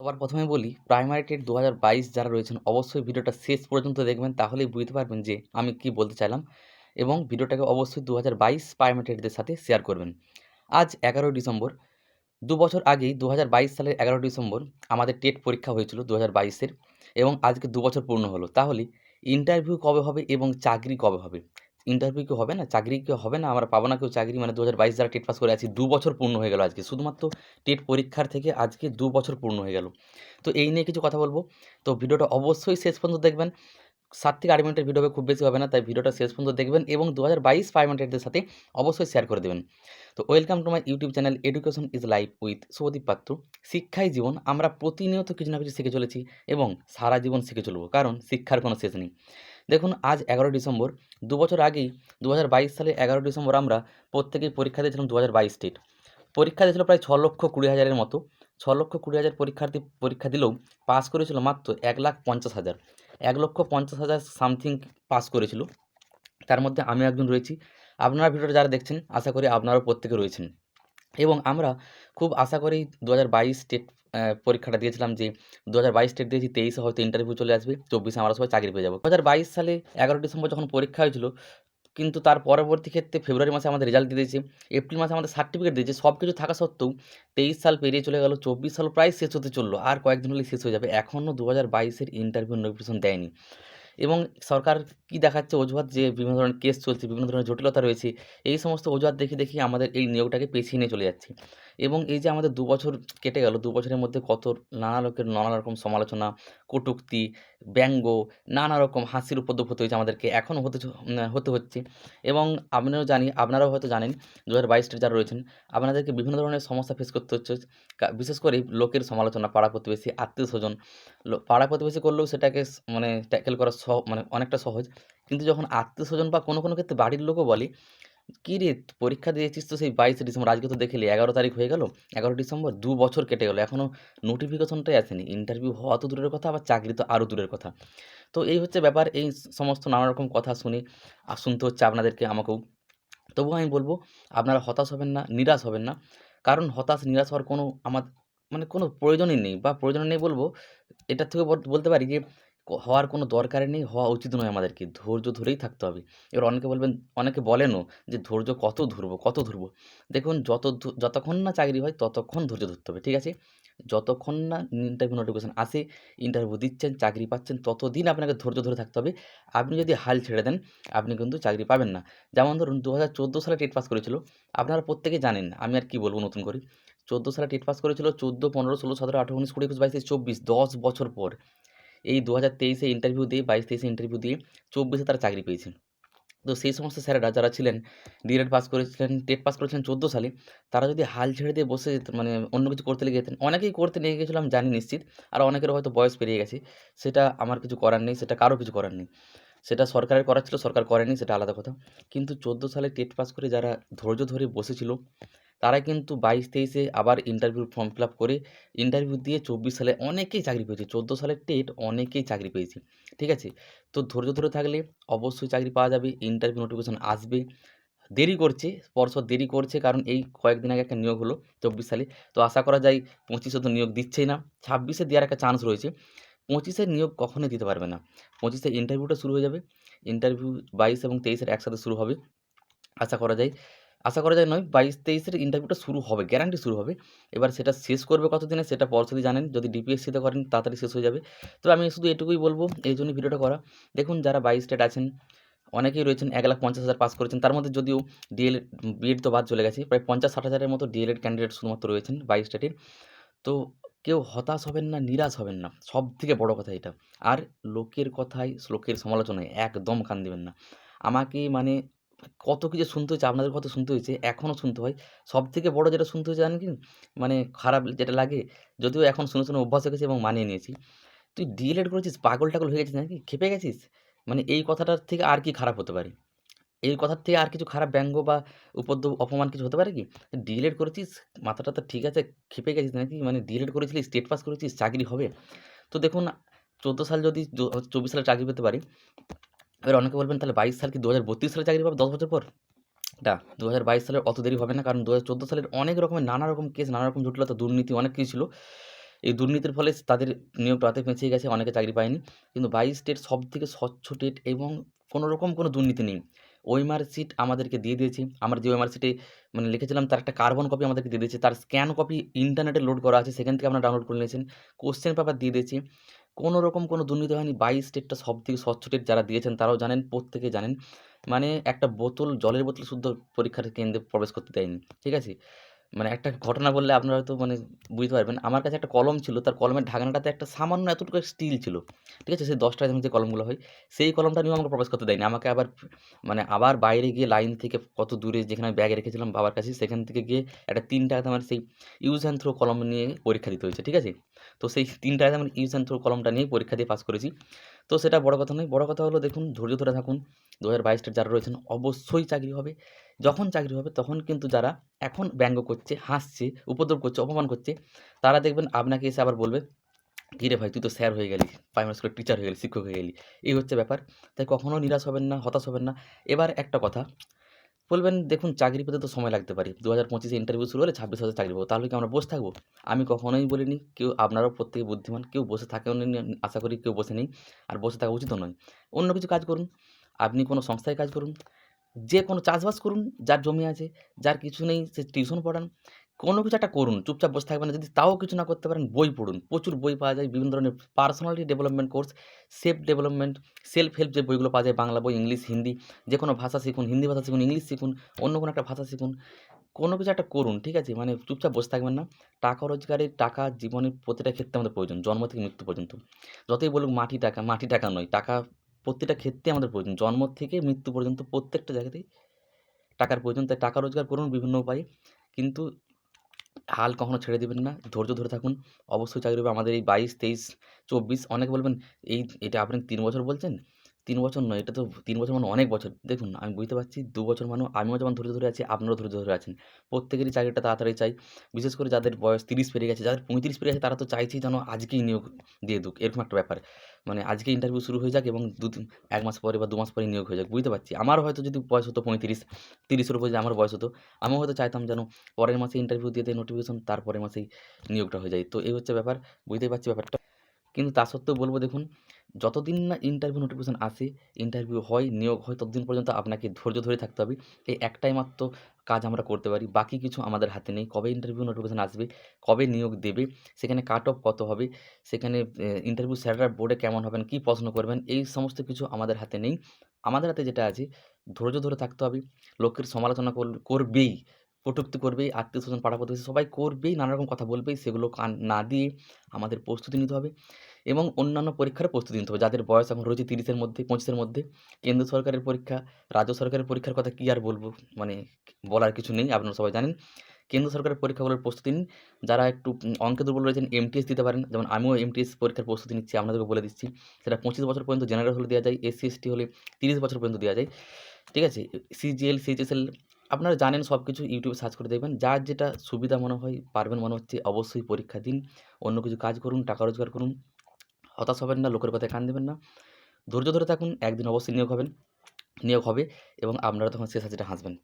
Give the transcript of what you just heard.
সবার প্রথমে বলি প্রাইমারি টেট দু হাজার বাইশ যারা রয়েছেন, অবশ্যই ভিডিওটা শেষ পর্যন্ত দেখবেন, তাহলেই বুঝতে পারবেন যে আমি কি বলতে চাইলাম এবং ভিডিওটাকে অবশ্যই দু হাজার বাইশ প্রাইমারি টেটদের সাথে শেয়ার করবেন। আজ এগারোই ডিসেম্বর, দু বছর আগেই দু হাজার বাইশ সালের এগারোই ডিসেম্বর আমাদের টেট পরীক্ষা হয়েছিল দু হাজার এবং আজকে দু বছর পূর্ণ হলো। তাহলে ইন্টারভিউ কবে হবে এবং চাকরি কবে হবে? ইন্টারভিউ কি হবে না, চাকরি কি হবে না, আমরা পাবো না কেউ চাকরি। মানে দু হাজার বাইশ যারা টেট পাস করে আছি, দু বছর পূর্ণ হয়ে গেল আজকে। শুধুমাত্র টেট পরীক্ষার থেকে আজকে দু বছর পূর্ণ হয়ে গেল। তো এই নিয়ে কিছু কথা বলব। তো ভিডিওটা অবশ্যই শেষ পর্যন্ত দেখবেন। সাত থেকে আট মিনিটের ভিডিও হবে, খুব বেশি হবে না, তাই ভিডিওটা শেষ পর্যন্ত দেখবেন এবং দু হাজার বাইশ ফাইভ হান্ড্রেডদের সাথে অবশ্যই শেয়ার করে দেবেন। তো welcome to my YouTube channel education is life with Shubhadeep Patra শিক্ষাই জীবন, আমরা প্রতিনিয়ত কিছু না কিছু শিখে চলেছি এবং সারা জীবন শিখে চলবো, কারণ শিক্ষার কোনো শেষ নেই। দেখুন, আজ এগারো ডিসেম্বর, দু বছর আগেই দু হাজার বাইশ সালে এগারো ডিসেম্বর আমরা প্রত্যেকেই পরীক্ষা দিয়েছিলাম দু হাজার বাইশ স্টেট পরীক্ষা দিয়েছিল প্রায় ছ লক্ষ কুড়ি হাজারের মতো। ছ লক্ষ কুড়ি হাজার পরীক্ষার্থী, পরীক্ষা দিলেও পাস করেছিল মাত্র এক লাখ পঞ্চাশ হাজার। এক লক্ষ পঞ্চাশ হাজার সামথিং পাস করেছিল। তার মধ্যে আমি একজন রয়েছি। আপনারা ভিডিওটা যারা দেখছেন, আশা করি আপনারাও প্রত্যেকে রয়েছেন। এবং আমরা খুব আশা করি দু হাজার বাইশ স্টেট পরীক্ষাটা দিয়েছিলাম যে দু হাজার বাইশ স্টেট দিয়েছি, তেইশে হয়তো ইন্টারভিউ চলে আসবে, চব্বিশে আমরা সবাই চাকরি পেয়ে যাব। দু হাজার বাইশ সালে এগারো ডিসেম্বর যখন পরীক্ষা হয়েছিল কিন্তু তার পরবর্তী ক্ষেত্রে ফেব্রুয়ারি মাসে আমাদের রেজাল্ট দিয়ে দিয়েছে। এপ্রিল মাসে আমাদের সার্টিফিকেট দিয়েছে। সব কিছু থাকা সত্ত্বেও তেইশ সাল পেরিয়ে চলে গেল, চব্বিশ সাল প্রায় শেষ হতে চলল। আর কয়েকদিন হলে শেষ হয়ে যাবে। এখনও দু হাজার বাইশের ইন্টারভিউ নোটিফিকেশন দেয়নি। এবং সরকার কি দেখাচ্ছে অজুহাত যে বিভিন্ন ধরনের কেস চলছে, বিভিন্ন ধরনের জটিলতা রয়েছে, এই সমস্ত অজুহাত দেখে দেখে আমাদের এই নিয়োগটাকে পেছিয়ে নিয়ে চলে যাচ্ছে। এবং এই যে আমাদের দু বছর কেটে গেল দু বছরের মধ্যে কত নানা লোকের নানা রকম সমালোচনা, কটূক্তি ব্যঙ্গ, নানা রকম হাসির উপদ্রব হতে হয়েছে আমাদেরকে, এখনও হতে হতে হচ্ছে। এবং আপনিও জানি, আপনারাও হয়তো জানেন দু হাজার বাইশটা যারা রয়েছেন, আপনাদেরকে বিভিন্ন ধরনের সমস্যা ফেস করতে হচ্ছে। বিশেষ করে লোকের সমালোচনা, পাড়া প্রতিবেশী, আত্মীয় স্বজন পাড়া প্রতিবেশী করলেও সেটাকে মানে ট্যাকেল করা সহ মানে অনেকটা সহজ। কিন্তু যখন আত্মীয় স্বজন বা কোনো কোনো ক্ষেত্রে বাড়ির লোকও বলে কী রে পরীক্ষা দিয়েছিস তো সেই বাইশে ডিসেম্বর? আজকে তো দেখলি এগারো তারিখ হয়ে গেল, এগারো ডিসেম্বর দু বছর কেটে গেলো এখনও নোটিফিকেশনটাই আসেনি। ইন্টারভিউ হওয়া তো দূরের কথা, আবার চাকরি তো আরও দূরের কথা। তো এই হচ্ছে ব্যাপার, এই সমস্ত নানা রকম কথা শুনে আর শুনতে হচ্ছে আপনাদেরকে, আমাকেও। তবুও আমি বলব, আপনারা হতাশ হবেন না, নিরাশ হবেন না। কারণ হতাশ, নিরাশ হওয়ার কোনো আমার মানে কোনো প্রয়োজনই নেই। বা প্রয়োজন নেই বলব এটার থেকে বলতে পারি যে হওয়ার কোনো দরকারই নেই, হওয়া উচিত নয় আমাদেরকে, ধৈর্য ধরেই থাকতে হবে। এবার অনেকে বলবেন, অনেকে বলেনও যে ধৈর্য কত ধরবো কত ধরবো? দেখুন, যত যতক্ষণ না চাকরি হয়, ততক্ষণ ধৈর্য ধরতে হবে, ঠিক আছে? যতক্ষণ না ইন্টারভিউ নোটিফিকেশন আসে ইন্টারভিউ দিচ্ছেন, চাকরি পাচ্ছেন, ততদিন আপনাকে ধৈর্য ধরে থাকতে হবে। আপনি যদি হাল ছেড়ে দেন, আপনি কিন্তু চাকরি পাবেন না। যেমন ধরুন দু হাজার চোদ্দ সালে টেট পাস করেছিল, আপনারা প্রত্যেকেই জানেন, আমি আর কি বলব নতুন করে। চোদ্দ সালে টেট পাস করেছিল, চোদ্দ, পনেরো, ষোলো, সতেরো, আঠেরো, উনিশ, কুড়ি, একুশ, বাইশ চব্বিশ, দশ বছর পর। এই দু হাজার তেইশে ইন্টারভিউ দিয়ে, বাইশ তেইশে ইন্টারভিউ দিয়ে চব্বিশে তারা চাকরি পেয়েছেন তো সেই সমস্ত স্যারেরা যারা ছিলেন ডিএড পাস করেছিলেন, টেট পাস করেছিলেন চোদ্দ সালে, তারা যদি হাল ছেড়ে দিয়ে বসে যেতেন মানে অন্য কিছু করতে লেগে যেতেন, অনেকেই করতে লেগে গেছিল আমি জানি নিশ্চিত, আর অনেকের হয়তো বয়স পেরিয়ে গেছে, সেটা আমার কিছু করার নেই, সেটা কারও কিছু করার নেই। সেটা সরকারের করার ছিল, সরকার করেনি, সেটা আলাদা কথা। কিন্তু চোদ্দ সালে টেট পাস করে যারা ধৈর্য ধরে বসেছিল তারা কিন্তু বাইশ তেইশে আবার ইন্টারভিউ ফর্ম ফিল আপ করে ইন্টারভিউ দিয়ে চব্বিশ সালে অনেকেই চাকরি পেয়েছে। চোদ্দ সালের টেট অনেকেই চাকরি পেয়েছে। ঠিক আছে? তো ধৈর্য ধরে থাকলে অবশ্যই চাকরি পাওয়া যাবে ইন্টারভিউ নোটিফিকেশন আসবে। দেরি করছে পরশর দেরি করছে কারণ এই কয়েকদিন আগে একটা নিয়োগ হলো চব্বিশ সালে। তো আশা করা যায় পঁচিশে তো নিয়োগ দিচ্ছেই না, ছাব্বিশে দেওয়ার একটা চান্স রয়েছে। পঁচিশে নিয়োগ কখনোই দিতে পারবে না। পঁচিশে ইন্টারভিউটা শুরু হয়ে যাবে। ইন্টারভিউ বাইশ এবং তেইশের একসাথে শুরু হবে। আশা করা যায় আশা করা যায় নয়, বাইশ তেইশের ইন্টারভিউটা শুরু হবে গ্যারান্টি শুরু হবে। এবার সেটা শেষ করবে কতদিনে সেটা পর্ষদই জানেন, যদি ডিপিএসসিতে করেন তাড়াতাড়ি শেষ হয়ে যাবে। তবে আমি শুধু এটুকুই বলব, এই জন্য ভিডিওটা করা। দেখুন, যারা বাইশ স্টেট আছেন, অনেকেই রয়েছেন এক লাখ পঞ্চাশ হাজার পাস করেছেন। তার মধ্যে যদিও ডিএলএড বিএড তো বাদ চলে গেছে, প্রায় পঞ্চাশ ষাট হাজারের মতো ডিএলএড ক্যান্ডিডেট শুধুমাত্র রয়েছেন বাইশ স্টেটের তো কেউ হতাশ হবেন না, নিরাশ হবেন না সব থেকে বড় কথা এটা। আর লোকের কথায় লোকের সমালোচনায় একদম কান দেবেন না। আমাকে মানে কত কিছু শুনতে হয়েছে, আপনাদের কত শুনতে হয়েছে এখনও শুনতে হয়। সব থেকে বড় যেটা শুনতে হয়েছে জানেন কি? মানে খারাপ যেটা লাগে, যদিও এখন শুনে শুনে অভ্যাস হয়ে গেছে এবং মানিয়ে নিয়েছি। তুই ডিএলএড করেছিস পাগল টাগল হয়ে গেছিস নাকি? খেপে গেছিস? মানে এই কথাটার থেকে আর কি খারাপ হতে পারে? এই কথার থেকে আর কিছু খারাপ ব্যঙ্গ বা উপদ্রব, অপমান কিছু হতে পারে কি? ডিএলএড করেছিস, মাথাটা তো ঠিক আছে, খেপে গেছিস নাকি? মানে ডিএলএড করেছিলিস, স্টেট পাস করেছিস, চাকরি হবে। তো দেখুন, চোদ্দ সাল যদি চব্বিশ সালে চাকরি পেতে পারি এবার অনেকে বলবেন, তাহলে বাইশ সাল কি দু হাজার বত্রিশ সালে চাকরি পাবে দশ বছর পর? না দু হাজার বাইশ সালের অত দেরি হবে না, কারণ দু হাজার চোদ্দ সালের অনেক রকমের নানা রকম কেস নানা রকম জটিলতা, দুর্নীতি অনেক কিছু ছিল। এই দুর্নীতির ফলে তাদের নিয়োগটা হাতে পেঁচিয়ে গেছে, অনেকে চাকরি পায়নি। কিন্তু বাইশ টেট সব থেকে স্বচ্ছ টেট এবং কোনো রকম কোনো দুর্নীতি নেই। ওএমআর সিট আমাদেরকে দিয়ে দিয়েছে। আমরা যে ওএমআর সিটে মানে লিখেছিলাম, তার একটা কার্বন কপি আমাদেরকে দিয়ে দিয়েছে। তার স্ক্যান কপি ইন্টারনেটে লোড করা আছে, সেখান থেকে আমরা ডাউনলোড করে নিয়েছেন। কোশ্চেন পেপার দিয়ে দিয়েছি। কোনো রকম কোনো দুর্নীতি হয়নি। বাইশ স্টেটটা সব থেকে স্বচ্ছ স্টেট যারা দিয়েছেন তারাও জানেন প্রত্যেকে জানেন। মানে একটা বোতল, জলের বোতল শুদ্ধ পরীক্ষার কেন্দ্রে প্রবেশ করতে দেয়নি। ঠিক আছে? মানে একটা ঘটনা বললে আপনারা হয়তো মানে বুঝতে পারবেন। আমার কাছে একটা কলম ছিল, তার কলমের ঢাকনাটাতে একটা সামান্য এতটুকু স্টিল ছিল। ঠিক আছে? সেই দশটা যে কলমগুলো হয়, সেই কলমটা নিয়েও আমাকে প্রবেশ করতে দেয়নি। আমাকে আবার মানে আবার বাইরে গিয়ে লাইন থেকে কত দূরে যেখানে ব্যাগে রেখেছিলাম বাবার কাছে, সেখান থেকে গিয়ে একটা তিন টাকাতে আমার সেই ইউজ অ্যান্ড থ্রো কলম নিয়ে পরীক্ষা দিতে হয়েছে। ঠিক আছে? তো সেই তিন টাকাতে আমি ইউজ অ্যান্ড থ্রো কলমটা নিয়ে পরীক্ষা দিয়ে পাস করেছি। তো সেটা বড় কথা নয়। বড় কথা হলো দেখুন, ধৈর্য ধরে থাকুন। দু হাজার বাইশটা যারা রয়েছেন, অবশ্যই চাকরি হবে। যখন চাকরি হবে, তখন কিন্তু যারা এখন ব্যঙ্গ করছে, হাসছে, উপদ্রব করছে, অপমান করছে, তারা দেখবেন আপনাকে এসে আবার বলবে, কী রে ভাই, তুই তো স্যার হয়ে গেলি প্রাইমারি স্কুলের টিচার হয়ে গেলি, শিক্ষক হয়ে গেলি। এই হচ্ছে ব্যাপার। তাই কখনও নিরাশ হবেন না, হতাশ হবেন না। এবার একটা কথা বলবেন, দেখুন, চাকরি পেতে তো সময় লাগতে পারে। দু হাজার পঁচিশে ইন্টারভিউ শুরু হলে ছাব্বিশ হাজার চাকরি পাবো। তাহলে কি আমরা বসে থাকব? আমি কখনোই বলিনি, কেউ আপনারাও প্রত্যেকে বুদ্ধিমান, কেউ বসে থাকেও আশা করি কেউ বসে নেই। আর বসে থাকা উচিতও নয়। অন্য কিছু কাজ করুন। আপনি কোনো সংস্থায় কাজ করুন। যে কোনো চাষবাস করুন, যার জমি আছে, যার কিছু নেই, সে টিউশন পড়ান। কোনো কিছু একটা করুন, চুপচাপ বসে থাকবেন না। যদি তাও কিছু না করতে পারেন, বই পড়ুন। প্রচুর বই পাওয়া যায়, বিভিন্ন ধরনের personality development course self development self help যে বইগুলো পাওয়া যায়, বাংলা বই, ইংলিশ, হিন্দি, যে কোনো ভাষা শিখুন, হিন্দি ভাষা শিখুন, ইংলিশ শিখুন, অন্য কোনো একটা ভাষা শিখুন, কোনো কিছু একটা করুন, ঠিক আছে? মানে চুপচাপ বসে থাকবেন না। টাকা রোজগারের টাকা জীবনের প্রতিটা ক্ষেত্রে আমাদের প্রয়োজন, জন্ম থেকে মৃত্যু পর্যন্ত। যতই বলুক মাটি টাকা মাটি টাকা নয়, টাকা প্রতিটা ক্ষেত্রে আমাদের প্রয়োজন, জন্ম থেকে মৃত্যু পর্যন্ত প্রত্যেকটা জায়গাতেই টাকার প্রয়োজন। তাই টাকা রোজগার করুন বিভিন্ন উপায়ে। কিন্তু হাল কখনো ছেড়ে দেবেন না, ধৈর্য ধরে থাকুন। অবশ্যই চাকরি হবে আমাদের এই বাইশ, তেইশ, চব্বিশ, অনেকে বলবেন, এই, এটা আপনি তিন বছর বলছেন? তিন বছর নয়, এটা তো তিন বছর মানে অনেক বছর। দেখুন, আমি বুঝতে পারছি দু বছর মানে আমিও যেমন ধৈর্য ধরে আছি, আপনারাও ধৈর্য ধরে আছেন। প্রত্যেকেরই চাকরিটা তাড়াতাড়ি চাই। বিশেষ করে যাদের বয়স তিরিশ পেরিয়ে গেছে, যাদের পঁয়ত্রিশ পেরিয়ে গেছে, তারা তো চাইছেই যেন আজকেই নিয়োগ দিয়ে দুক। এরকম একটা ব্যাপার। মানে আজকে ইন্টারভিউ শুরু হয়ে যাক এবং দু তিন, এক মাস পরে বা দু মাস পরে নিয়োগ হয়ে যাক, বুঝতে পারছি। আমার হয়তো যদি বয়স হতো পঁয়ত্রিশ, তিরিশের উপর আমার বয়স হতো, আমিও হয়তো চাইতাম যেন পরের মাসে ইন্টারভিউ দিয়ে দেয় নোটিফিকেশন তারপরের মাসেই নিয়োগটা হয়ে যায়। তো এই হচ্ছে ব্যাপার, বুঝতেই পারছি ব্যাপারটা। কিন্তু তা সত্ত্বেও বলব দেখুন, যতদিন না ইন্টারভিউ নোটিফিকেশন আসে ইন্টারভিউ হয়, নিয়োগ হয়, ততদিন পর্যন্ত আপনাকে ধৈর্য ধরে থাকতে হবে। এই একটাই মাত্র কাজ আমরা করতে পারি। বাকি কিছু আমাদের হাতে নেই। কবে ইন্টারভিউ নোটিফিকেশন আসবে, কবে নিয়োগ দেবে, সেখানে কাট অফ কত হবে, সেখানে ইন্টারভিউ স্যাররা বোর্ডে কেমন হবেন, কী প্রশ্ন করবেন, এই সমস্ত কিছু আমাদের হাতে নেই। আমাদের হাতে যেটা আছে, ধৈর্য ধরে থাকতে হবে। লোকের সমালোচনা করবেই, কটূক্তি করবেই, আত্মীয় স্বজন, পাড়া সবাই করবেই নানা রকম কথা বলবেই, সেগুলো কান না দিয়ে আমাদের প্রস্তুতি নিতে হবে। এবং অন্যান্য পরীক্ষার প্রস্তুতি নিতে হবে। যাদের বয়স এখন রয়েছে তিরিশের মধ্যে, পঁচিশের মধ্যে, কেন্দ্র সরকারের পরীক্ষা, রাজ্য সরকারের পরীক্ষার কথা কী আর বলব? মানে বলার কিছু নেই, আপনারা সবাই জানেন। কেন্দ্র সরকারের পরীক্ষাগুলোর প্রস্তুতি নিন। যারা একটু অঙ্কে দুর্বল রয়েছেন এমটিএস দিতে পারেন। যেমন আমিও এমটিএস পরীক্ষার প্রস্তুতি নিচ্ছি, আপনাদেরকে বলে দিচ্ছি। সেটা পঁচিশ বছর পর্যন্ত জেনারেল হলে দেওয়া যায় এসসি এসটি হলে তিরিশ বছর পর্যন্ত দেওয়া যায়। ঠিক আছে? সিজিএল সিএইচএসএল আপনারা জানেন সব কিছু ইউটিউবে সার্চ করে দেখবেন। যার যেটা সুবিধা মনে হয়, পারবেন মনে হচ্ছে, অবশ্যই পরীক্ষা দিন। অন্য কিছু কাজ করুন, টাকা রোজগার করুন। হতাশ হবেন না, লোকের কথায় কান দেবেন না। ধৈর্য ধরে থাকুন, একদিন অবশ্যই নিয়োগ হবেন, নিয়োগ হবে এবং আপনারা তখন শেষ হাসিটা হাসবেন।